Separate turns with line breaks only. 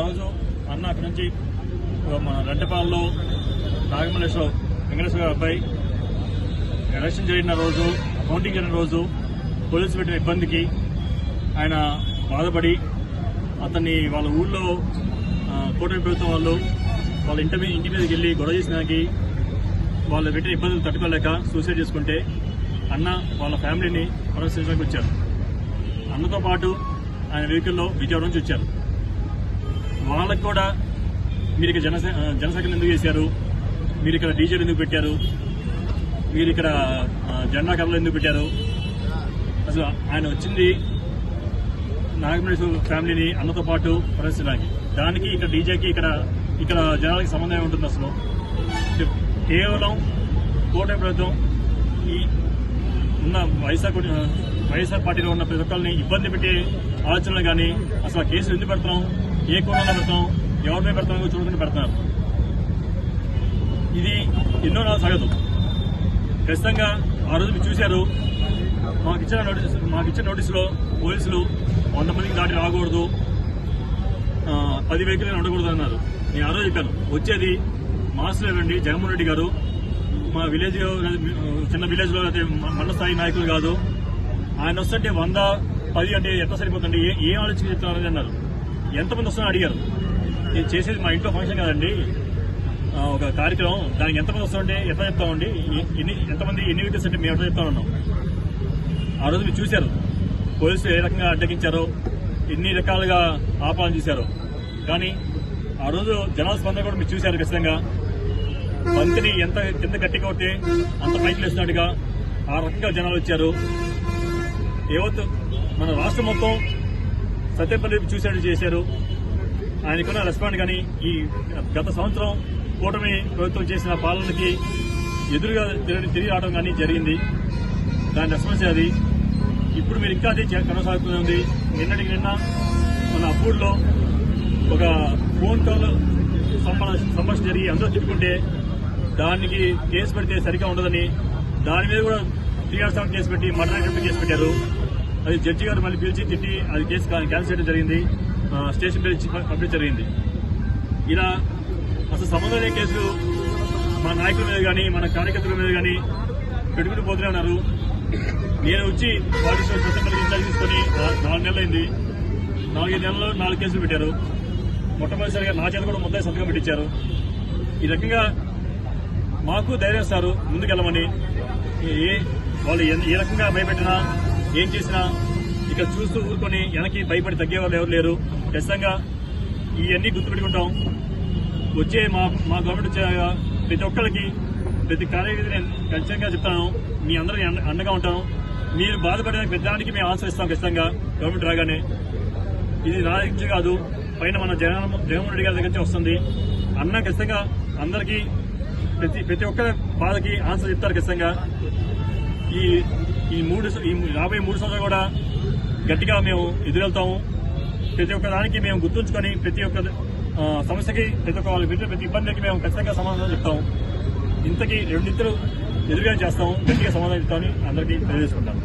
రోజు అన్న అక్కడి నుంచి మన రెంటపాలలో నాగమల్లేశ్వర వెంకటేశ్వర గారి అబ్బాయి ఎలక్షన్ జరిగిన రోజు కౌంటింగ్ జరిగిన రోజు పోలీసు పెట్టిన ఇబ్బందికి ఆయన బాధపడి అతన్ని వాళ్ళ ఊళ్ళో కూటమి ప్రభుత్వం వాళ్ళు వాళ్ళ ఇంటి మీద ఇంటి మీదకి వెళ్ళి గొడవ చేసినాకి వాళ్ళు పెట్టిన ఇబ్బందులు తట్టుకోలేక సూసైడ్ చేసుకుంటే అన్న వాళ్ళ ఫ్యామిలీని పరామర్శించడానికి వచ్చారు. అన్నతో పాటు ఆయన వెహికల్లో విజయవాడ నుంచి వచ్చారు. వాళ్ళకి కూడా మీరు ఇక్కడ జనసే జనసంఖ్యను ఎందుకు చేశారు? మీరు ఇక్కడ డీజేలు ఎందుకు పెట్టారు? మీరు ఇక్కడ జెండా కథలు ఎందుకు పెట్టారు? అసలు ఆయన వచ్చింది నాగమేశ్వర ఫ్యామిలీని అన్నతో పాటు ప్రదర్శించడానికి. దానికి ఇక్కడ డీజేకి ఇక్కడ ఇక్కడ జనాలకి సంబంధం ఉంటుంది అసలు? కేవలం కోట ప్రభుత్వం ఈ ఉన్న వైఎస్ఆర్ వైఎస్ఆర్ పార్టీలో ఉన్న ప్రతి ఒక్కరిని ఇబ్బంది పెట్టే ఆలోచనలు కానీ అసలు ఆ కేసులు ఎందుకు పెడతాం ఏ కోణంలో పెడతాం ఎవరిపై పెడతాం చూడకుండా పెడుతున్నారు ఇది ఎన్నో నాలు సాగదు ఖచ్చితంగా ఆ రోజు మీరు చూశారు మాకు ఇచ్చిన నోటీస్ మాకు ఇచ్చిన నోటీసులో పోలీసులు వంద మందికి దాటి రాకూడదు పది వెహికల్ ఉండకూడదు అన్నారు. నేను ఆ రోజు చెప్పాను వచ్చేది మాస్టర్ ఇవ్వండి జగన్మోహన్ రెడ్డి గారు. మా విలేజ్ చిన్న విలేజ్లో అయితే మండల స్థాయి నాయకులు కాదు. ఆయన వస్తుంటే వంద పది అంటే ఎంత సరిపోతుంది ఏ ఏం ఆలోచించి చెప్తున్నారని అన్నారు. ఎంతమంది వస్తున్నా అడిగారు. నేను చేసేది మా ఇంట్లో ఫంక్షన్ కదండి. ఒక కార్యక్రమం. దానికి ఎంతమంది వస్తుంటే ఎట్లా చెప్తామండి ఎన్ని ఎంతమంది ఎన్ని వెహికల్స్ అంటే మేము ఎట్లా చెప్తా ఉన్నాం. ఆ రోజు మీరు చూశారు. పోలీసులు ఏ రకంగా అడ్డగించారో ఎన్ని రకాలుగా ఆపాలన చేశారో. కానీ ఆ రోజు జనాల స్పందన కూడా మీరు చూశారు ఖచ్చితంగా. బంతిని ఎంత కింద గట్టి కొడితే అంత పైకి లేచినట్టుగా ఆ రకంగా జనాలు వచ్చారు. ఏవత్ మన రాష్ట్రం మొత్తం సత్యపల్లి చూసేట్టు చేశారు. ఆయనకున్న రెస్పాండ్ కానీ ఈ గత సంవత్సరం కూటమి ప్రభుత్వం చేసిన పాలనకి ఎదురుగా తిరిగి తిరిగి రావడం కానీ జరిగింది. దాని రెస్పాన్స్ అది. ఇప్పుడు మీరు ఇంకా అదే కొనసాగుతుంది నిన్నటికి నిన్న మన అప్పూర్లో ఒక ఫోన్ కాల్ సంభాషణ జరిగి అందరూ తిట్టుకుంటే దానికి కేసు పెడితే సరిగా ఉండదని దాని మీద కూడా త్రీ ఆర్ సెవెన్ కేసు పెట్టి మర్డర్ అటెంప్ట్ కేసు పెట్టారు. అది జడ్జి గారు మళ్ళీ పిలిచి తిట్టి అది కేసు క్యాన్సిల్ చేయడం జరిగింది. స్టేషన్ పిలిచి పంపించడం జరిగింది. ఇలా అసలు సంబంధం లేని కేసులు మన నాయకుల మీద కానీ మన కార్యకర్తల మీద కానీ పెట్టుకుని పోతూనే ఉన్నారు. నేను వచ్చి బాడీ స్టోర్ తీసుకొని నాలుగు నెలలు అయింది నాలుగైదు నెలల్లో నాలుగు కేసులు పెట్టారు. మొట్టమొదటిసారిగా నా చేత కూడా మొత్తం సంతకం పెట్టించారు. ఈ రకంగా మాకు ధైర్యం ఇస్తారు ముందుకెళ్ళమని. ఏ వాళ్ళు ఏ రకంగా భయపెట్టినా ఏం చేసినా ఇక్కడ చూస్తూ ఊరుకొని వెనక్కి భయపడి తగ్గేవాళ్ళు ఎవరు లేరు. ఖచ్చితంగా ఇవన్నీ గుర్తుపెట్టుకుంటాం. వచ్చే మా మా గవర్నమెంట్ వచ్చాక ప్రతి ఒక్కరికి ప్రతి కార్యకర్త నేను ఖచ్చితంగా చెప్తాను. మీ అందరూ అండ- అండగా ఉంటాను. మీరు బాధపడిన పెద్దానికి మేము ఆన్సర్ ఇస్తాం ఖచ్చితంగా గవర్నమెంట్ రాగానే. ఇది నా దగ్గర కాదు. పైన మన జగన్ జగన్మోహన్ రెడ్డి గారి దగ్గర నుంచి వస్తుంది. అన్న ఖచ్చితంగా అందరికీ ప్రతి ప్రతి ఒక్కరి బాధకి ఆన్సర్ చెప్తారు ఖచ్చితంగా. ఈ ఈ మూడు ఈ రాబోయే మూడు సంవత్సరాలు కూడా గట్టిగా మేము ఎదురెళ్తాము. ప్రతి ఒక్క దానికి మేము గుర్తుంచుకొని ప్రతి ఒక్క సమస్యకి ప్రతి ఒక్క వాళ్ళు పెట్టిన ప్రతి ఇబ్బందికి మేము ఖచ్చితంగా సమాధానం చెప్తాము. ఇంతకీ రెండింతలు ఎదురుగా చేస్తాము. గట్టిగా సమాధానం చెప్తామని అందరికీ తెలియజేసుకుంటాము